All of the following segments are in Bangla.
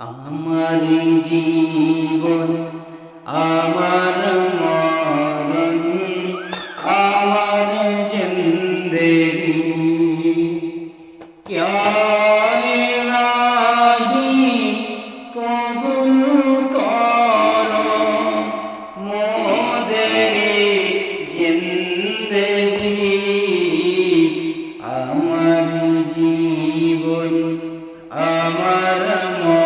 আমার জীবন, আমার মরণ, আমার জিন্দেগি রাহি কবুল কর মোদের জিন্দেগি। আমার জীবন, আমার মরণ।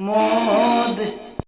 more.